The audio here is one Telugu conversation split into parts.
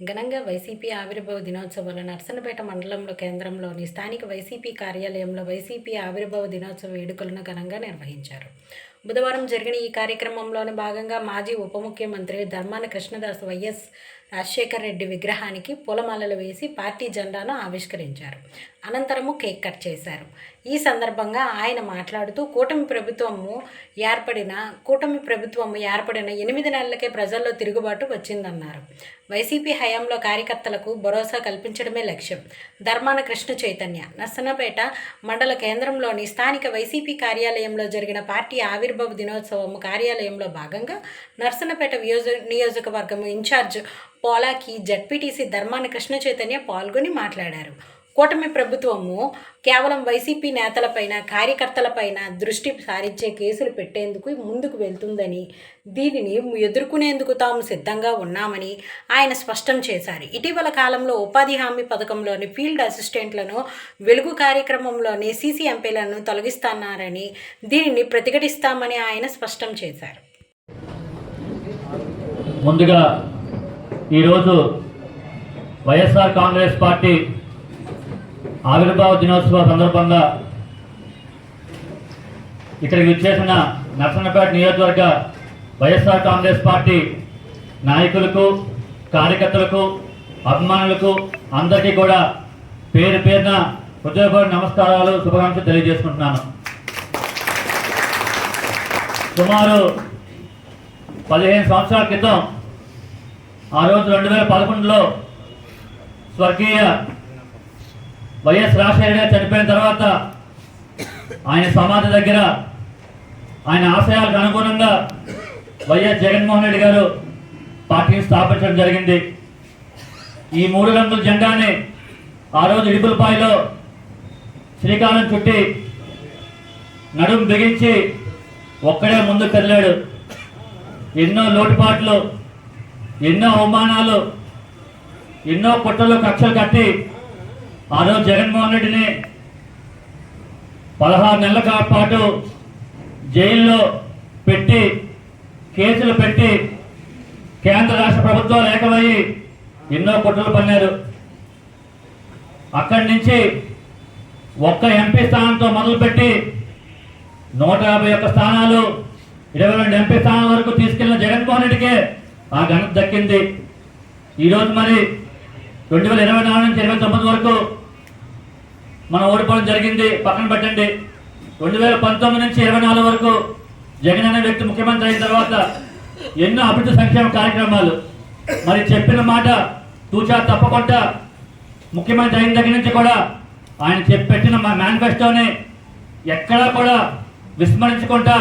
ఘనంగా వైసీపీ ఆవిర్భావ దినోత్సవాలు నర్సన్నపేట మండలంలో కేంద్రంలోని స్థానిక వైసీపీ కార్యాలయంలో వైసీపీ ఆవిర్భావ దినోత్సవ వేడుకలను ఘనంగా నిర్వహించారు. బుధవారం జరిగిన ఈ కార్యక్రమంలోని భాగంగా మాజీ ఉప ముఖ్యమంత్రి ధర్మాన కృష్ణదాస్ వైఎస్ రాజశేఖర్ రెడ్డి విగ్రహానికి పూలమాలలు వేసి పార్టీ జెండాను ఆవిష్కరించారు. అనంతరము కేక్ కట్ చేశారు. ఈ సందర్భంగా ఆయన మాట్లాడుతూ కూటమి ప్రభుత్వము ఏర్పడిన కూటమి ప్రభుత్వము ఏర్పడిన ఎనిమిది నెలలకే ప్రజల్లో తిరుగుబాటు వచ్చిందన్నారు. వైసీపీ హయాంలో కార్యకర్తలకు భరోసా కల్పించడమే లక్ష్యం. ధర్మాన కృష్ణ చైతన్య నర్సనపేట మండల కేంద్రంలోని స్థానిక వైసీపీ కార్యాలయంలో జరిగిన పార్టీ ఆవిర్భావ దినోత్సవం కార్యాలయంలో భాగంగా నర్సనపేట నియోజ నియోజకవర్గం ఇన్ఛార్జ్ పోలాకి జడ్పీటీసీ ధర్మాన కృష్ణ చైతన్య పాల్గొని మాట్లాడారు. కూటమి ప్రభుత్వము కేవలం వైసీపీ నేతలపైన కార్యకర్తలపైన దృష్టి సారించే కేసులు పెట్టేందుకు ముందుకు వెళ్తుందని దీనిని ఎదుర్కొనేందుకు తాము సిద్ధంగా ఉన్నామని ఆయన స్పష్టం చేశారు. ఇటీవల కాలంలో ఉపాధి హామీ పథకంలోని ఫీల్డ్ అసిస్టెంట్లను వెలుగు కార్యక్రమంలోని సీసీ ఎంపీలను తొలగిస్తున్నారని దీనిని ప్రతిఘటిస్తామని ఆయన స్పష్టం చేశారు. ముందుగా ఈరోజు వైఎస్ఆర్ కాంగ్రెస్ పార్టీ ఆవిర్భావ దినోత్సవ సందర్భంగా ఇక్కడికి విచ్చేసిన నర్సన్నపేట నియోజకవర్గ వైఎస్ఆర్ కాంగ్రెస్ పార్టీ నాయకులకు కార్యకర్తలకు అభిమానులకు అందరికీ కూడా పేరు పేరున హృదయపూర్వక నమస్కారాలు శుభాకాంక్షలు తెలియజేసుకుంటున్నాను. సుమారు పదిహేను సంవత్సరాల క్రితం ఆ రోజు రెండు వేల పదకొండులో స్వర్గీయ వైఎస్ రాజశేఖర గారు చనిపోయిన తర్వాత ఆయన సమాధి దగ్గర ఆయన ఆశయాలకు అనుగుణంగా వైఎస్ జగన్మోహన్ రెడ్డి గారు పార్టీని స్థాపించడం జరిగింది. ఈ మూడు రంగుల జెండాని ఆ రోజు ఇడుపులపాయలో శ్రీకాలం చుట్టి నడుం బిగించి ఒక్కడే ముందుకు కదిలాడు ఎన్నో లోటుపాట్లు ఎన్నో అవమానాలు ఎన్నో పుట్టలు కక్షలు కట్టి ఆ రోజు జగన్మోహన్ రెడ్డిని పదహారు నెలల పాటు జైల్లో పెట్టి కేసులు పెట్టి కేంద్ర రాష్ట్ర ప్రభుత్వాలు ఏకమయ్యి ఎన్నో కుట్రలు పన్నారు అక్కడి నుంచి ఒక్క ఎంపీ స్థానంతో మొదలుపెట్టి నూట యాభై ఒక్క స్థానాలు ఇరవై రెండు ఎంపీ స్థానాల వరకు తీసుకెళ్ళిన జగన్మోహన్ రెడ్డికే ఆ ఘనత దక్కింది. ఈరోజు మరి రెండు వేల ఇరవై నాలుగు నుంచి ఇరవై తొమ్మిది వరకు మనం ఓడిపోవడం జరిగింది. పక్కన పెట్టండి. రెండు వేల పంతొమ్మిది నుంచి ఇరవై నాలుగు వరకు జగన్ అనే వ్యక్తి ముఖ్యమంత్రి అయిన తర్వాత ఎన్నో అభివృద్ధి సంక్షేమ కార్యక్రమాలు. మరి చెప్పిన మాట తూచా తప్పకుండా ముఖ్యమంత్రి అయిన దగ్గర నుంచి కూడా ఆయన చెప్పి పెట్టిన మా మేనిఫెస్టోని ఎక్కడా కూడా విస్మరించకుండా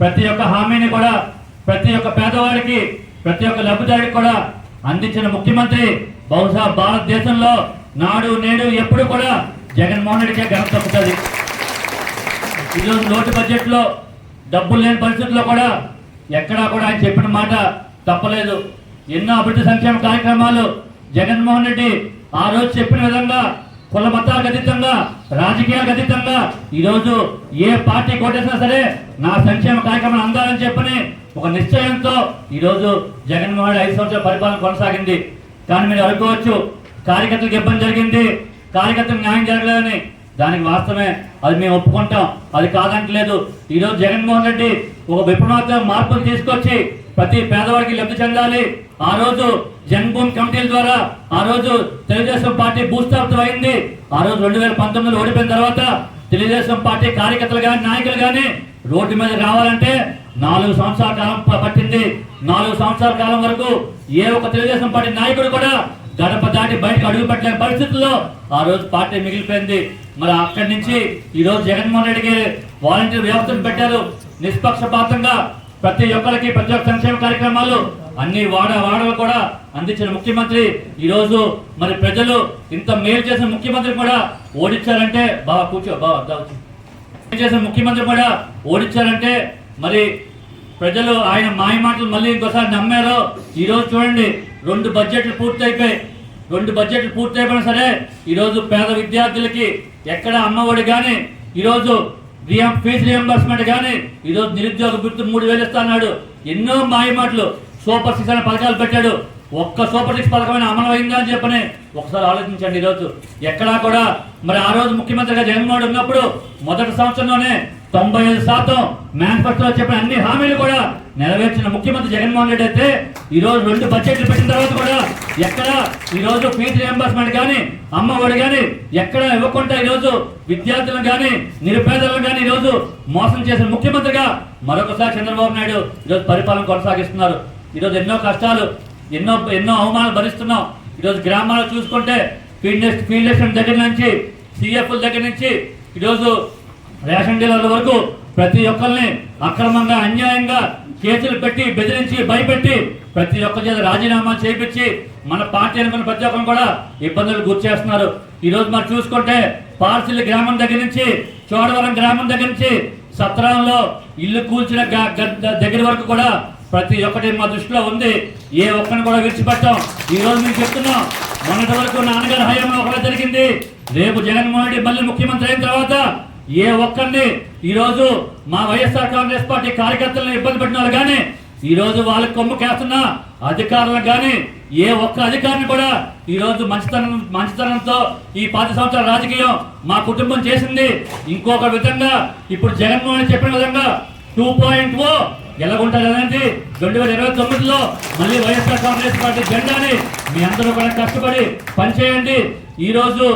ప్రతి ఒక్క హామీని కూడా ప్రతి ఒక్క పేదవాడికి ప్రతి ఒక్క లబ్ధిదారికి కూడా అందించిన ముఖ్యమంత్రి బహుశా భారతదేశంలో నాడు నేడు ఎప్పుడు కూడా జగన్మోహన్ రెడ్డికే ఘనత తప్పుతుంది. ఈరోజు లోటు బడ్జెట్లో డబ్బులు లేని పరిస్థితుల్లో కూడా ఎక్కడా కూడా ఆయన చెప్పిన మాట తప్పలేదు. ఎన్నో అభివృద్ధి సంక్షేమ కార్యక్రమాలు జగన్మోహన్ రెడ్డి ఆ రోజు చెప్పిన విధంగా కుల మతాలకు అతీతంగా రాజకీయాలకు అతీతంగా ఈరోజు ఏ పార్టీ కోటేసినా సరే నా సంక్షేమ కార్యక్రమం అందాలని చెప్పని ఒక నిశ్చయంతో ఈరోజు జగన్మోహన్ రెడ్డి ఐదు సంవత్సరాల పరిపాలన కొనసాగింది. కానీ మీరు అనుకోవచ్చు కార్యకర్తలకు ఇబ్బంది జరిగింది. కార్యకర్తలకు న్యాయం జరగలేదని. దానికి వాస్తవమే అది మేము ఒప్పుకుంటాం. అది కాదంటలేదు. ఈరోజు జగన్మోహన్ రెడ్డి ఒక విప్లవాత్మక మార్పులు తీసుకొచ్చి ప్రతి పేదవాడికి లబ్ధి చెందాలి. ఆ రోజు జన్మభూమి కమిటీల ద్వారా ఆ రోజు తెలుగుదేశం పార్టీ భూస్థాపితం అయింది. ఆ రోజు రెండు వేల పంతొమ్మిదిలో ఓడిపోయిన తర్వాత తెలుగుదేశం పార్టీ కార్యకర్తలు కానీ నాయకులు కానీ రోడ్డు మీద రావాలంటే నాలుగు సంవత్సరాల కాలం పట్టింది. నాలుగు సంవత్సరాల కాలం వరకు ఏ ఒక్క తెలుగుదేశం పార్టీ నాయకుడు కూడా గడప దాటి బయటకు అడుగు పెట్టలేని పరిస్థితుల్లో ఆ రోజు పార్టీ మిగిలిపోయింది. మరి అక్కడి నుంచి ఈ రోజు జగన్మోహన్ రెడ్డికి వాలంటీర్ వ్యవస్థను పెట్టారు. నిష్పక్షపాతంగా ప్రతి ఒక్కరికి ప్రతి ఒక్క సంక్షేమ కార్యక్రమాలు అన్ని వాడ వాడలు కూడా అందించిన ముఖ్యమంత్రి ఈరోజు మరి ప్రజలు ఇంత మేలు చేసిన ముఖ్యమంత్రి కూడా ఓడించారంటే బాగా కూర్చో బాగా దా కూర్చో. చేసిన ముఖ్యమంత్రి కూడా ఓడించారంటే మరి ప్రజలు ఆయన మాయ మాటలు మళ్ళీ ఇంకోసారి నమ్మారో ఈరోజు చూడండి రెండు బడ్జెట్లు పూర్తయిపోయి రెండు బడ్జెట్లు పూర్తయిపోయినా సరే ఈరోజు పేద విద్యార్థులకి ఎక్కడ అమ్మఒడి కానీ ఈరోజు రియం ఫీజు రియంబర్స్మెంట్ కానీ ఈరోజు నిరుద్యోగ వృత్తి మూడు వేలు ఇస్తా అన్నాడు ఎన్నో మాయ మాటలు సూపర్ సిక్స్ అనే పథకాలు పెట్టాడు ఒక్క సూపర్ సిక్స్ పథకమైన అమలమైందా అని చెప్పని ఒకసారి ఆలోచించండి ఈరోజు. ఎక్కడా కూడా మరి ఆ రోజు ముఖ్యమంత్రిగా జగన్మోహన్ ఉన్నప్పుడు మొదటి సంవత్సరంలోనే తొంభై ఐదు శాతం మేనిఫెస్టోలో చెప్పిన అన్ని హామీలు కూడా నెరవేర్చిన ముఖ్యమంత్రి జగన్మోహన్ రెడ్డి అయితే ఈ రోజు రెండు బడ్జెట్లు పెట్టిన తర్వాత కూడా ఎక్కడ ఈరోజు ఫీజు రియంబర్స్మెంట్ కానీ అమ్మఒడి కానీ ఎక్కడ ఇవ్వకుండా ఈ రోజు విద్యార్థులను కానీ నిరుపేదలను కానీ ఈ రోజు మోసం చేసిన ముఖ్యమంత్రిగా మరొకసారి చంద్రబాబు నాయుడు ఈరోజు పరిపాలన కొనసాగిస్తున్నారు. ఈరోజు ఎన్నో కష్టాలు ఎన్నో ఎన్నో అవమానాలు భరిస్తున్నాం. ఈరోజు గ్రామాలు చూసుకుంటే ఫీల్డ్ ఫీల్డ్ ఎస్టేషన్ దగ్గర నుంచి సిఎఫ్ల దగ్గర నుంచి ఈరోజు రేషన్ డీలర్ల వరకు ప్రతి ఒక్కరిని అక్రమంగా అన్యాయంగా కేసులు పెట్టి బెదిరించి భయపెట్టి ప్రతి ఒక్క చేత రాజీనామా చేయించి మన పార్టీ అనుకున్న ప్రతి ఒక్కరిని కూడా ఇబ్బందులు గురి చేస్తున్నారు. ఈరోజు మనం చూసుకుంటే పార్సిల్ గ్రామం దగ్గర నుంచి చోడవరం గ్రామం దగ్గర నుంచి సత్రంలో ఇల్లు కూల్చిన గ- దగ్గర వరకు కూడా ప్రతి ఒక్కటి మా దృష్టిలో ఉంది. ఏ ఒక్కరిని కూడా విడిచిపెట్టాం. ఈరోజు మీకు మేము చెప్తున్నాం. మొన్నటి వరకు నాన్నగారి హయాంలో ఒకలా జరిగింది. రేపు జగన్మోహన్ రెడ్డి మళ్ళీ ముఖ్యమంత్రి అయిన తర్వాత ఏ ఒక్కరిని ఈరోజు మా వైఎస్ఆర్ కాంగ్రెస్ పార్టీ కార్యకర్తలను ఇబ్బంది పెట్టిన వాళ్ళు కానీ ఈరోజు వాళ్ళకి కొమ్ము కేస్తున్న అధికారులకు కానీ ఏ ఒక్క అధికారిని కూడా ఈరోజు మంచితనం మంచితనంతో ఈ పాతి సంవత్సరాల రాజకీయం మా కుటుంబం చేసింది. ఇంకొక విధంగా ఇప్పుడు జగన్మోహన్ చెప్పిన విధంగా టూ పాయింట్ ఓ ఎలాగుంటుంది అనేది రెండు వేల ఇరవై తొమ్మిదిలో మళ్ళీ వైఎస్ఆర్ కాంగ్రెస్ పార్టీ జెండాని మీ అందరూ కూడా కష్టపడి పనిచేయండి. ఈరోజు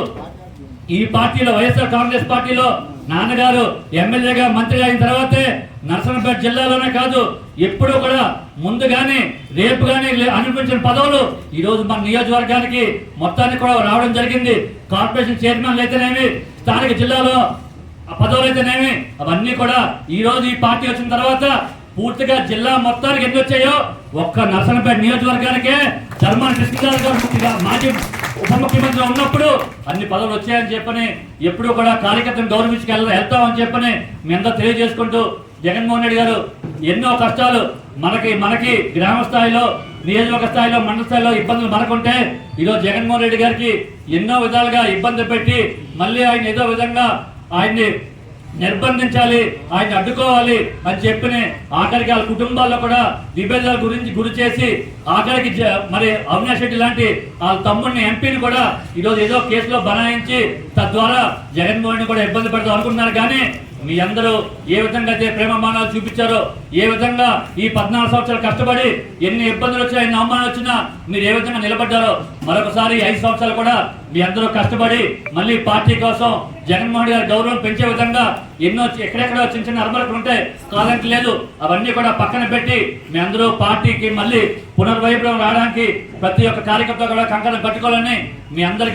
ఈ పార్టీలో వైఎస్ఆర్ కాంగ్రెస్ పార్టీలో నాన్నగారు ఎమ్మెల్యేగా మంత్రి అయిన తర్వాతే నరసనపేట జిల్లాలోనే కాదు ఎప్పుడూ కూడా ముందు కానీ రేపు కానీ అనిపించిన పదవులు ఈరోజు మన నియోజకవర్గానికి మొత్తానికి కూడా రావడం జరిగింది. కార్పొరేషన్ చైర్మన్లు అయితేనేమి స్థానిక జిల్లాలో ఆ పదవులు అయితేనేమి అవన్నీ కూడా ఈ రోజు ఈ పార్టీ వచ్చిన తర్వాత పూర్తిగా జిల్లా మొత్తానికి ఎన్ని వచ్చాయో ఒక్క నరసనపేట నియోజకవర్గానికే ధర్మాన కృష్ణరాజు గారు ముఖ్యంగా మాజీ ఉప ముఖ్యమంత్రి ఉన్నప్పుడు అన్ని పదవులు వచ్చాయని చెప్పని ఎప్పుడూ కూడా కార్యకర్తను గౌరవించుకు వెళ్తామని చెప్పని మీ అందరూ తెలియజేసుకుంటూ జగన్మోహన్ రెడ్డి గారు ఎన్నో కష్టాలు మనకి మనకి గ్రామ స్థాయిలో నియోజకవర్గ స్థాయిలో మండల స్థాయిలో ఇబ్బందులు మనకుంటే ఈరోజు జగన్మోహన్ రెడ్డి గారికి ఎన్నో విధాలుగా ఇబ్బంది పెట్టి మళ్ళీ ఆయన ఏదో విధంగా ఆయన్ని నిర్బంధించాలి ఆయన అడ్డుకోవాలి అని చెప్పిన ఆఖరికి వాళ్ళ కుటుంబాల్లో కూడా విభేదాల గురించి గురి చేసి ఆఖరికి జ- మరి అవినాష్ రెడ్డి లాంటి వాళ్ళ తమ్ముడిని ఎంపీని కూడా ఈరోజు ఏదో కేసులో బనాయించి తద్వారా జగన్మోహన్ కూడా ఇబ్బంది పెడతాం అనుకుంటున్నారు. కానీ మీ అందరూ ఏ విధంగా అయితే ప్రేమ మానాలు చూపించారో ఏ విధంగా ఈ పద్నాలుగు సంవత్సరాలు కష్టపడి ఎన్ని ఇబ్బందులు వచ్చినా ఎన్ని అవమానాలు వచ్చినా మీరు ఏ విధంగా నిలబడ్డారో మరొకసారి ఐదు సంవత్సరాలు కూడా మీ అందరూ కష్టపడి మళ్ళీ పార్టీ కోసం జగన్మోహన్ గారి గౌరవం పెంచే విధంగా ఎన్నో చి- ఎక్కడెక్కడో చిన్న చిన్న అరమరకులు ఉంటాయి. కాదంటే లేదు అవన్నీ కూడా పక్కన పెట్టి మీ అందరూ పార్టీకి మళ్ళీ పునర్వైభవం రావడానికి ప్రతి ఒక్క కార్యకర్త కూడా కంకణం కట్టుకోవాలని మీ అందరికీ